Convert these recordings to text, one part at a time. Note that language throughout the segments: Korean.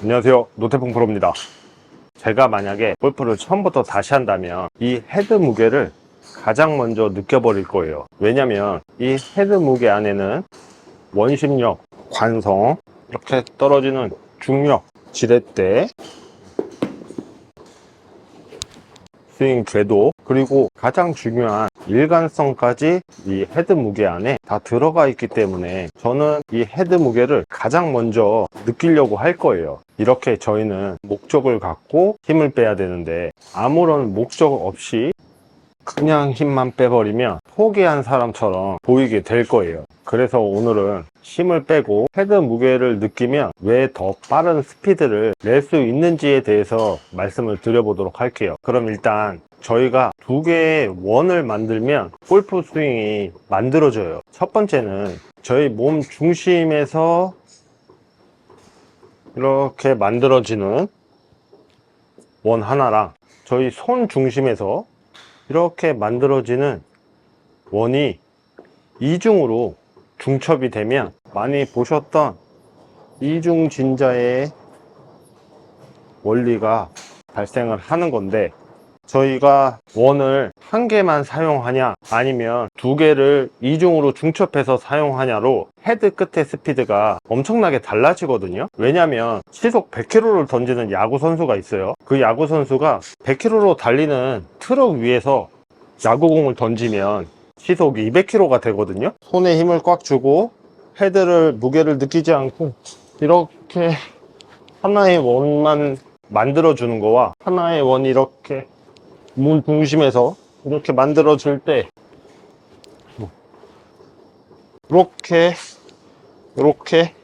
안녕하세요. 노태풍 프로입니다. 제가 만약에 골프를 처음부터 다시 한다면 이 헤드 무게를 가장 먼저 느껴버릴 거예요. 왜냐면 이 헤드 무게 안에는 원심력, 관성 이렇게 떨어지는 중력, 지렛대 스윙 궤도 그리고 가장 중요한 일관성까지 이 헤드 무게 안에 다 들어가 있기 때문에 저는 이 헤드 무게를 가장 먼저 느끼려고 할 거예요. 이렇게 저희는 목적을 갖고 힘을 빼야 되는데 아무런 목적 없이 그냥 힘만 빼버리면 포기한 사람처럼 보이게 될 거예요. 그래서 오늘은 힘을 빼고 헤드 무게를 느끼면 왜 더 빠른 스피드를 낼 수 있는지에 대해서 말씀을 드려보도록 할게요. 그럼 일단 저희가 두 개의 원을 만들면 골프 스윙이 만들어져요. 첫 번째는 저희 몸 중심에서 이렇게 만들어지는 원 하나랑 저희 손 중심에서 이렇게 만들어지는 원이 이중으로 중첩이 되면 많이 보셨던 이중진자의 원리가 발생을 하는 건데 저희가 원을 한 개만 사용하냐 아니면 두 개를 이중으로 중첩해서 사용하냐로 헤드 끝의 스피드가 엄청나게 달라지거든요. 왜냐면 시속 100km를 던지는 야구 선수가 있어요. 그 야구 선수가 100km로 달리는 트럭 위에서 야구공을 던지면 시속이 200km가 되거든요. 손에 힘을 꽉 주고 헤드를 무게를 느끼지 않고 이렇게 하나의 원만 만들어 주는 거와 하나의 원이 이렇게 문 중심에서 이렇게 만들어질 때 이렇게 이렇게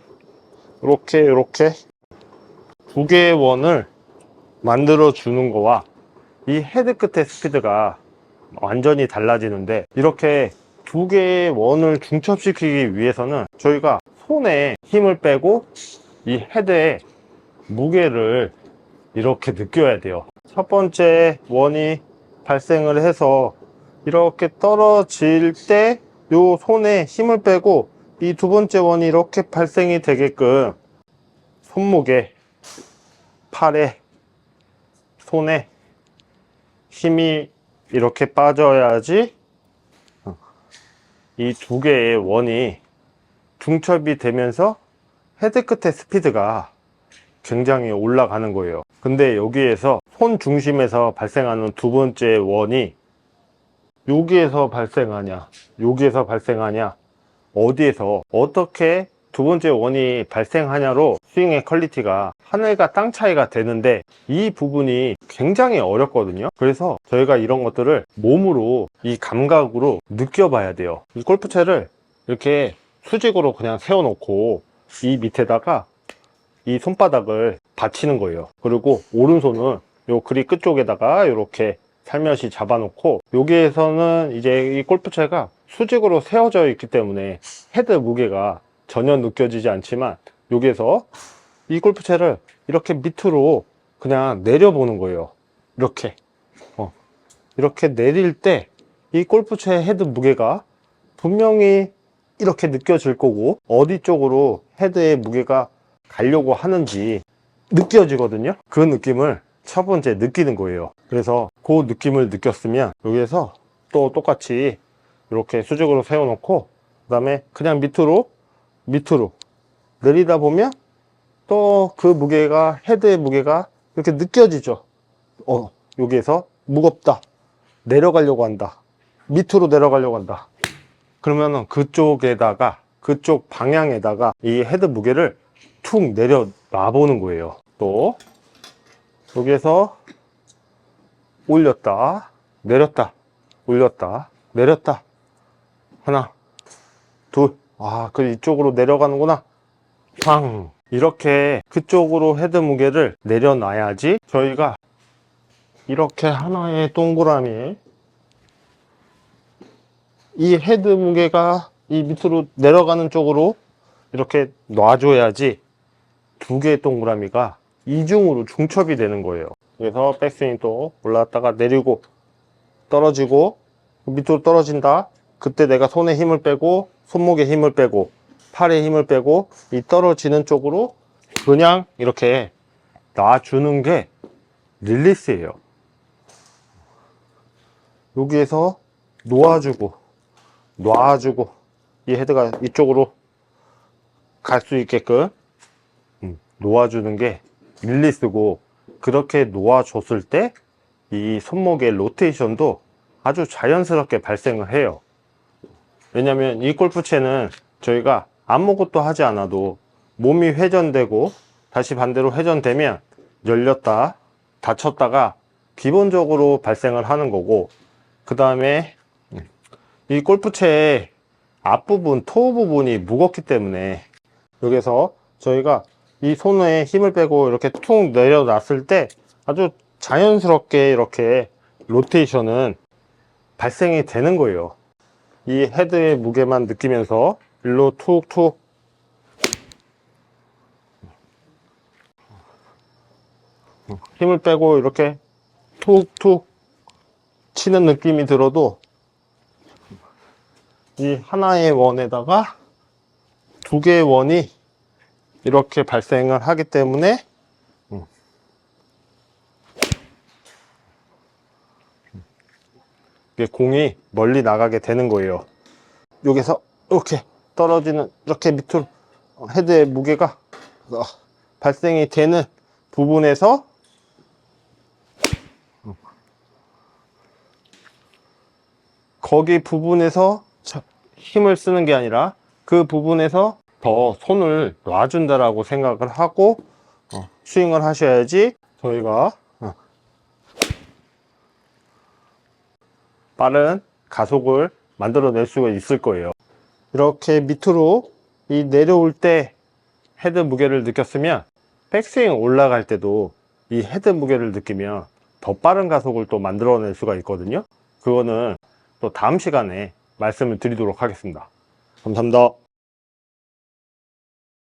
이렇게 이렇게 두 개의 원을 만들어 주는 거와 이 헤드 끝의 스피드가 완전히 달라지는데 이렇게 두 개의 원을 중첩시키기 위해서는 저희가 손에 힘을 빼고 이 헤드에 무게를 이렇게 느껴야 돼요. 첫 번째 원이 발생을 해서 이렇게 떨어질 때 요 손에 힘을 빼고 이 두 번째 원이 이렇게 발생이 되게끔 손목에 팔에 손에 힘이 이렇게 빠져야지 이 두 개의 원이 중첩이 되면서 헤드 끝의 스피드가 굉장히 올라가는 거예요. 근데 여기에서 손 중심에서 발생하는 두 번째 원이 여기에서 발생하냐 여기에서 발생하냐 어디에서 어떻게 두 번째 원이 발생하냐로 스윙의 퀄리티가 하늘과 땅 차이가 되는데 이 부분이 굉장히 어렵거든요. 그래서 저희가 이런 것들을 몸으로 이 감각으로 느껴봐야 돼요. 이 골프채를 이렇게 수직으로 그냥 세워놓고 이 밑에다가 이 손바닥을 받치는 거예요. 그리고 오른손은 요 그립 끝쪽에다가 이렇게 살며시 잡아놓고 여기에서는 이제 이 골프채가 수직으로 세워져 있기 때문에 헤드 무게가 전혀 느껴지지 않지만 여기에서 이 골프채를 이렇게 밑으로 그냥 내려보는 거예요. 이렇게. 어. 이렇게 내릴 때 이 골프채 헤드 무게가 분명히 이렇게 느껴질 거고 어디 쪽으로 헤드의 무게가 가려고 하는지 느껴지거든요. 그 느낌을 첫 번째 느끼는 거예요. 그래서 그 느낌을 느꼈으면 여기에서 또 똑같이 이렇게 수직으로 세워 놓고 그 다음에 그냥 밑으로 밑으로 내리다 보면 또 그 무게가 헤드의 무게가 이렇게 느껴지죠. 어 여기에서 무겁다. 내려가려고 한다. 밑으로 내려가려고 한다. 그러면은 그쪽에다가 그쪽 방향에다가 이 헤드 무게를 툭 내려 놔보는 거예요. 또 여기에서 올렸다 내렸다 올렸다 내렸다. 하나 둘아 그 이쪽으로 내려가는구나. 팡. 이렇게 그쪽으로 헤드 무게를 내려놔야지 저희가 이렇게 하나의 동그라미에 이 헤드 무게가 이 밑으로 내려가는 쪽으로 이렇게 놔줘야지 두 개의 동그라미가 이중으로 중첩이 되는 거예요 그래서 백스윙 또 올라갔다가 내리고 떨어지고 밑으로 떨어진다 그때 내가 손에 힘을 빼고 손목에 힘을 빼고 팔에 힘을 빼고 이 떨어지는 쪽으로 그냥 이렇게 놔주는 게 릴리스예요. 여기에서 놓아주고, 놔주고, 이 헤드가 이쪽으로 갈 수 있게끔 음, 놓아주는 게 릴리스고, 그렇게 놓아줬을 때 이 손목의 로테이션도 아주 자연스럽게 발생을 해요. 왜냐면 이 골프채는 저희가 아무것도 하지 않아도 몸이 회전되고 다시 반대로 회전되면 열렸다 닫혔다가 기본적으로 발생을 하는 거고 그 다음에 이 골프채의 앞부분 토우 부분이 무겁기 때문에 여기서 저희가 이 손에 힘을 빼고 이렇게 툭 내려놨을 때 아주 자연스럽게 이렇게 로테이션은 발생이 되는 거예요. 이 헤드의 무게만 느끼면서 일로 툭툭. 힘을 빼고 이렇게 툭툭 치는 느낌이 들어도 이 하나의 원에다가 두 개의 원이 이렇게 발생을 하기 때문에 음. 이게 공이 멀리 나가게 되는 거예요. 여기서 이렇게 떨어지는 이렇게 밑으로 헤드의 무게가 어, 발생이 되는 부분에서 거기 부분에서 자- 힘을 쓰는 게 아니라 그 부분에서 더 손을 놔준다라고 생각을 하고 어, 스윙을 하셔야지 저희가 어, 빠른 가속을 만들어낼 수가 있을 거예요. 이렇게 밑으로 이 내려올 때 헤드 무게를 느꼈으면 백스윙 올라갈 때도 이 헤드 무게를 느끼면 더 빠른 가속을 또 만들어낼 수가 있거든요. 그거는 또 다음 시간에 말씀을 드리도록 하겠습니다. 감사합니다.